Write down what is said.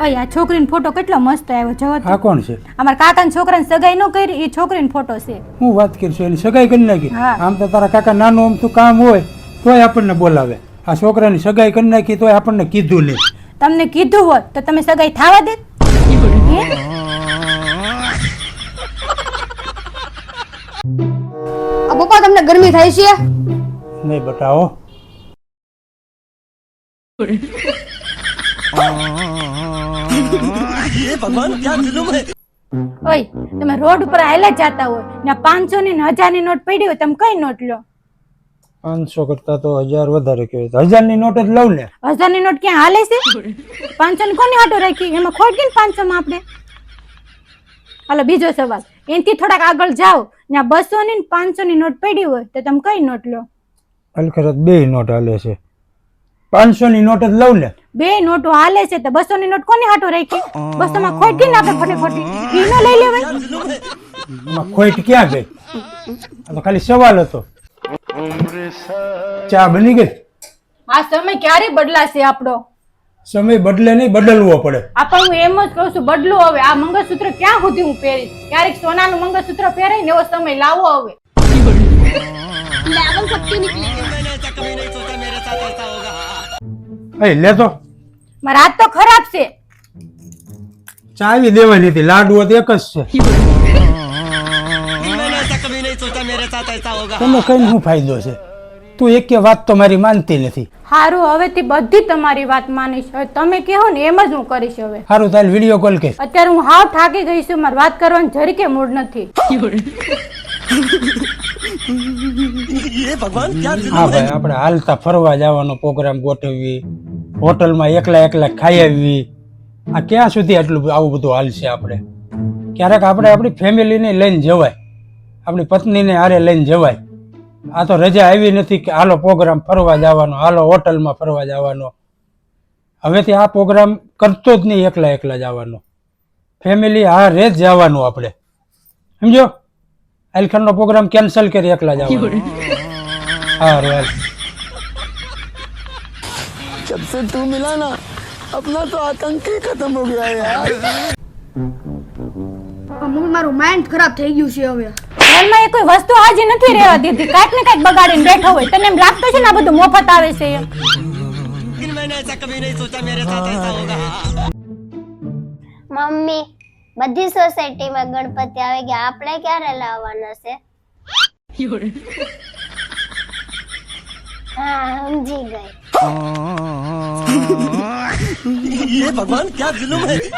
ઓય આ છોકરીનો ફોટો કેટલો મસ્ત આવ્યો જો આ કોણ છે? અમારા કાકાના છોકરાને સગાઈ ન કરી એ છોકરીનો ફોટો છે. હું વાત કરીશું એની સગાઈ કરી નાખી. આમ તો તારા કાકા નાનું આમ તું કામ હોય તોય આપણને બોલાવે. આ છોકરાની સગાઈ કરી નાખી તોય આપણને કીધું નહીં. તમને કીધું હોત તો તમે સગાઈ થાવા દે આ પપ્પા તમને ગરમી થાય છે? નહીં બતાવો ઓય તમે રોડ ઉપર આયલા જતા હોય ને પાંચસો ની ને હજારની નોટ પડી હોય તમે કઈ નોટ લો? પાંચસો કરતા તો હજાર વધારે કહેવાય. હજારની નોટ જ લઉં ને? હજારની નોટ ક્યાં હાલે છે? પાંચસો ની કોની હાટો રાખી? એમાં ખોટ ને પાંચસો માં આપણે? હાલો બીજો સવાલ. એનથી થોડાક આગળ જાઓ. ને બસો ની ને પાંચસો ની નોટ પડી હોય તો તમે કઈ નોટ લો? અલખરત બે નોટ હાલે છે. પાંચસો ની નોટ જ લઉં ને. બે નોટો હાલે છે તો બસો ની નોટ કોની હાટો રાખી? બસો માં ખોટ ગઈ ને આપણે ખોટી ઈ ન લઈ લેવાય ખોટ ક્યાં ગઈ? આ તો ખાલી સવાલ હતો. ચા બની ગઈ? આ સમય ક્યારે બદલાશે આપણો? સમય બદલે નહીં બદલવો પડે. આપણ હું એમ જ કહું છું બદલું હવે. આ મંગળસૂત્ર ક્યાં સુધી હું પહેરીશ? ક્યારેક સોનાનું મંગળસૂત્ર પહેરાય ને એવો સમય લાવો હવે. એ લે તો. મારા હાથ તો ખરાબ છે. ચાવી દેવાની હતી લાડુ તો એક જ છે. તમે કઈ શું ફાયદો છે? તું એક વાત તો મારી માનતી નથી. હારું હવેથી બધી તમારી વાત માનીશ હવે તમે કહો ને એમ જ હું કરીશ હવે. સારું તાલ વીડિયો કોલ કે અત્યારે હું હાવ થાકી ગઈ છું મારે વાત કરવાની જરી કે મૂડ નથી. હા ભાઈ આપણે હાલતા ફરવા જવાનો પ્રોગ્રામ ગોઠવવી હોટલમાં એકલા એકલા ખાઈ આવી આ ક્યાં સુધી આટલું આવું બધું હાલશે આપણે? ક્યારેક આપણે આપણી ફેમિલીને લઈને જવાય. આપણી પત્નીને હારે લઈને જવાય. આ તો રજા આવી નથી કે હાલો પ્રોગ્રામ ફરવા જવાનો હાલો હોટલમાં ફરવા જવાનો. હવેથી આ પ્રોગ્રામ કરતો જ નહીં એકલા એકલા જવાનો. ફેમિલી હારે જ જવાનું આપણે. સમજો? આલખંડનો પ્રોગ્રામ કેન્સલ કરી એકલા જવાનો હારું હાલ जब से तू मिला ना अपना तो आतंक ही खत्म हो गया है यार મમ્મી મારું માઇન્ડ ખરાબ થઈ ગયું છે હવે ઘરમાં એ કોઈ વસ્તુ હાજી નથી રહેવા દીધી કાંઈક ને કાંઈક બગાડીને બેઠો હોય તને એમ લાગતું છે ને આ બધું મફત આવે છે એમ મમ્મી બધી સોસાયટીમાં ગણપતિ આવે કે આપણે ક્યારે લાવવાના છે? હા, સમજી ગઈ. ભગવાન, ક્યાં જુલુમ હે?